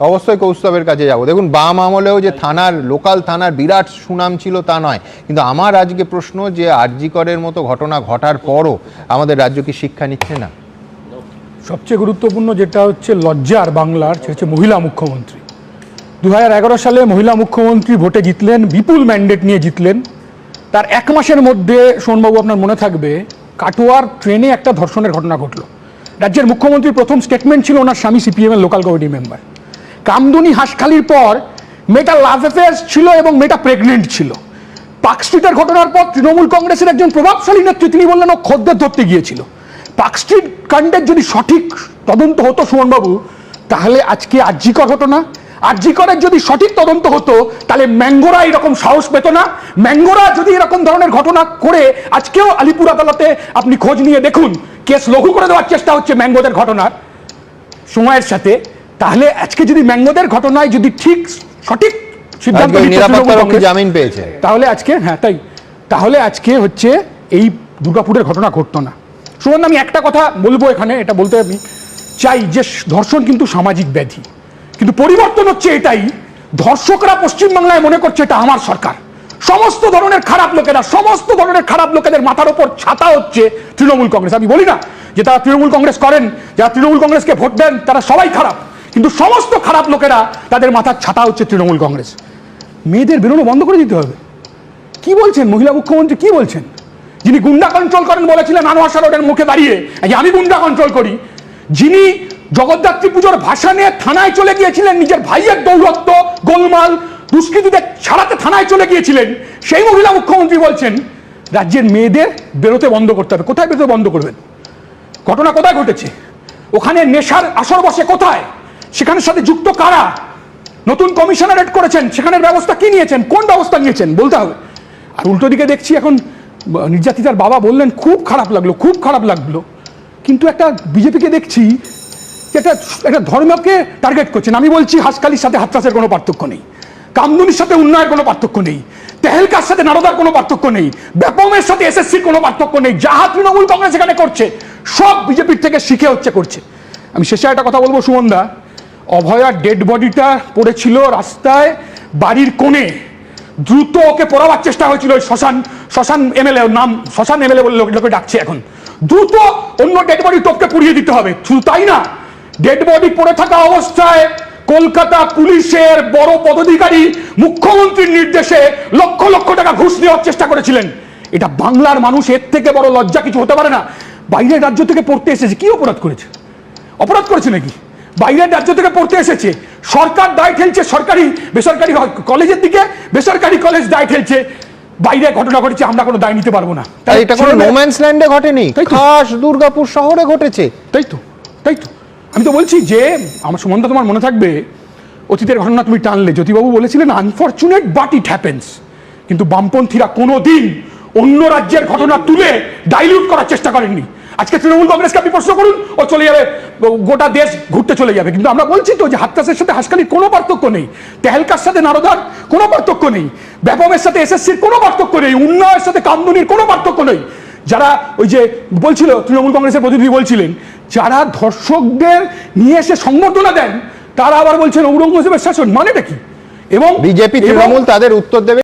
অবশ্যই কৌস্তবের কাছে যাব। দেখুন বাম আমলেও যে থানার লোকাল থানার বিরাট সুনাম ছিল তা নয়। কিন্তু আমার আজকে প্রশ্ন যে আরজিকরের মতো ঘটনা ঘটার পরও আমাদের রাজ্য কি শিক্ষা নিচ্ছে না? সবচেয়ে গুরুত্বপূর্ণ যেটা হচ্ছে লজ্জার বাংলার সেটা হচ্ছে মহিলা মুখ্যমন্ত্রী। দু হাজার এগারো সালে মহিলা মুখ্যমন্ত্রী ভোটে জিতলেন বিপুল ম্যান্ডেট নিয়ে জিতলেন। তার এক মাসের মধ্যে সোনবাবু আপনার মনে থাকবে কাটোয়ার ট্রেনে একটা ধর্ষণের ঘটনা ঘটলো। রাজ্যের মুখ্যমন্ত্রীর প্রথম স্টেটমেন্ট ছিল ওনার স্বামী সিপিএম এর লোকাল কমিটি মেম্বার কামদুনি হাসখালির পর মেয়েটা লাভ অ্যাফেয়ার্স ছিল এবং মেয়েটা প্রেগনেন্ট ছিল। পার্ক স্ট্রিটের ঘটনার পর তৃণমূল কংগ্রেসের একজন প্রভাবশালী নেত্রী, তিনি বললেন, ও খদ্দের ধরতে গিয়েছিল। পার্ক স্ট্রিট কাণ্ডের যদি সঠিক তদন্ত হতো, সুমনবাবু, তাহলে আজকে আর্যিকর হতো না আর্যিকরের যদি সঠিক তদন্ত হতো, তাহলে ম্যাঙ্গোরা এরকম সাহস পেত না। ম্যাঙ্গোরা যদি এরকম ধরনের ঘটনা করে, আজকেও আলিপুর আদালতে আপনি খোঁজ নিয়ে দেখুন। কেস লঘু করে দেওয়ার চেষ্টা হচ্ছে ম্যাঙ্গোদের ঘটনার। সময়ের সাথে তাহলে আজকে যদি ম্যাঙ্গোদের ঘটনায় যদি ঠিক সঠিক সিদ্ধান্ত জামিন পেয়েছে। তাহলে আজকে হ্যাঁ তাই। তাহলে আজকে হচ্ছে এই দুর্গাপুরের ঘটনা ঘটতো না। সুমন আমি একটা কথা বলব এখানে এটা বলতে আমি চাই যে ধর্ষণ কিন্তু সামাজিক ব্যাধি। কিন্তু পরিবর্তন হচ্ছে এটাই ধর্ষকরা পশ্চিমবাংলায় মনে করছে এটা আমার সরকার। সমস্ত ধরনের খারাপ লোকেরা সমস্ত ধরনের খারাপ লোকেদের মাথার উপর ছাতা হচ্ছে তৃণমূল কংগ্রেস। আমি বলি না যে তারা তৃণমূল কংগ্রেস করেন যারা তৃণমূল কংগ্রেসকে ভোট দেন তারা সবাই খারাপ। কিন্তু সমস্ত খারাপ লোকেরা তাদের মাথার ছাতা হচ্ছে তৃণমূল কংগ্রেস। মেয়েদের বেরোনো বন্ধ করে দিতে হবে। কি বলছেন মহিলা মুখ্যমন্ত্রী? কি বলছেন? যিনি গুন্ডা কন্ট্রোল করেন বলেছিলেন আনোয়ার রোডের মুখে দাঁড়িয়ে যে আমি গুন্ডা কন্ট্রোল করি। যিনি জগদ্ধাত্রী পুজোর ভাষণে থানায় চলে গিয়েছিলেন, নিজের ভাইয়ের দৌরত্ব গোলমাল, দুষ্কৃতীদের ছাড়াতে থানায় চলে গিয়েছিলেন, সেই মহিলা মুখ্যমন্ত্রী বলছেন, রাজ্যের মেয়েদের বেরোতে বন্ধ করতে হবে। কোথায় বেরোতে বন্ধ করবেন? ঘটনা কোথায় ঘটেছে? ওখানে নেশার আসর বসে কোথায়? সেখানের সাথে যুক্ত কারা? নতুন কমিশনারেট করেছেন, সেখানের ব্যবস্থা কি নিয়েছেন? কোন ব্যবস্থা নিয়েছেন? বলতে হবে। আর উল্টো দিকে দেখছি এখন নির্যাতিতার বাবা বললেন, খুব খারাপ লাগল, খুব খারাপ লাগল। কিন্তু একটা বিজেপিকে দেখছি একটা একটা ধর্মকে টার্গেট করছেন। আমি বলছি হাসকালির সাথে হাতরাসের কোনো পার্থক্য নেই। কামদুনির সাথে উন্নয়নের কোনো পার্থক্য নেই। তেহেলকার সাথে নারদার কোনো পার্থক্য নেই। ব্যাপমের সাথে এসএসসির কোনো পার্থক্য নেই। যাহা তৃণমূল কংগ্রেস এখানে করছে, সব বিজেপির থেকে শিখে হচ্ছে করছে। আমি শেষে একটা কথা বলব সুমনদা অভয়ার ডেড বডিটা পড়েছিল রাস্তায়, বাড়ির কোণে। দ্রুত ওকে পড়াবার চেষ্টা হয়েছিল ওই শ্মশান শ্মশান এমএলএ নাম শ্মশান এমএলএ বলে লোক- ডাকছে এখন। দ্রুত অন্য ডেড বডি টপকে পুড়িয়ে দিতে হবে। শুধু তাই না? ডেড বডি পড়ে থাকা অবস্থায় কলকাতা পুলিশের বড় পদাধিকারী মুখ্যমন্ত্রীর নির্দেশে লক্ষ লক্ষ টাকা ঘুষ নেওয়ার চেষ্টা করেছিলেন। এটা বাংলার মানুষ, এর থেকে বড় লজ্জা কিছু হতে পারে না। বাইরের রাজ্য থেকে পড়তে এসেছে। কি অপরাধ করেছে? অপরাধ করেছে নাকি? বাইরের রাজ্য থেকে পড়তে এসেছে। সরকার দায় ঠেলছে সরকারি বেসরকারি কলেজের দিকে বেসরকারি কলেজ দায় ঠেলছে। বাইরে ঘটনা ঘটেছে আমরা কোনো দায় নিতে পারব না। আর এটা কোনো নোম্যান্স ল্যান্ডে ঘটেনি? তাই। খাস দুর্গাপুর শহরে ঘটেছে। তাই তো তাই তো। আমি তো বলছি যে আমার সুমন্ত তোমার মনে থাকবে অতীতের ঘটনা তুমি টানলে। জ্যোতিবাবু বলেছিলেন আনফর্চুনেট বাট ইট হ্যাপেন্স কিন্তু বামপন্থীরা কোনো দিন অন্য রাজ্যের ঘটনা তুলে ডাইলিউট করার চেষ্টা করেননি। আজকে তৃণমূল কংগ্রেসকে আপনি প্রশ্ন করুন ও চলে যাবে গোটা দেশ ঘুরতে চলে যাবে। কিন্তু আমরা বলছি তো যে হাত্তাসের সাথে হাসকালির কোনো পার্থক্য নেই তেহেলকার সাথে নারদার কোনো পার্থক্য নেই ব্যাপমের সাথে এসএসসির কোনো পার্থক্য নেই উন্নয়ের সাথে কামদুনির কোনো পার্থক্য নেই। যারা ওই যে বলছিল তৃণমূল কংগ্রেসের প্রতিনিধি বলছিলেন যারা ধর্ষকদের নিয়ে এসে সংবর্ধনা দেন তারা আবার বলছেন ঔরঙ্গজেবের শাসন মানেটা কি? এবং বিজেপি তৃণমূল তাদের উত্তর দেবে।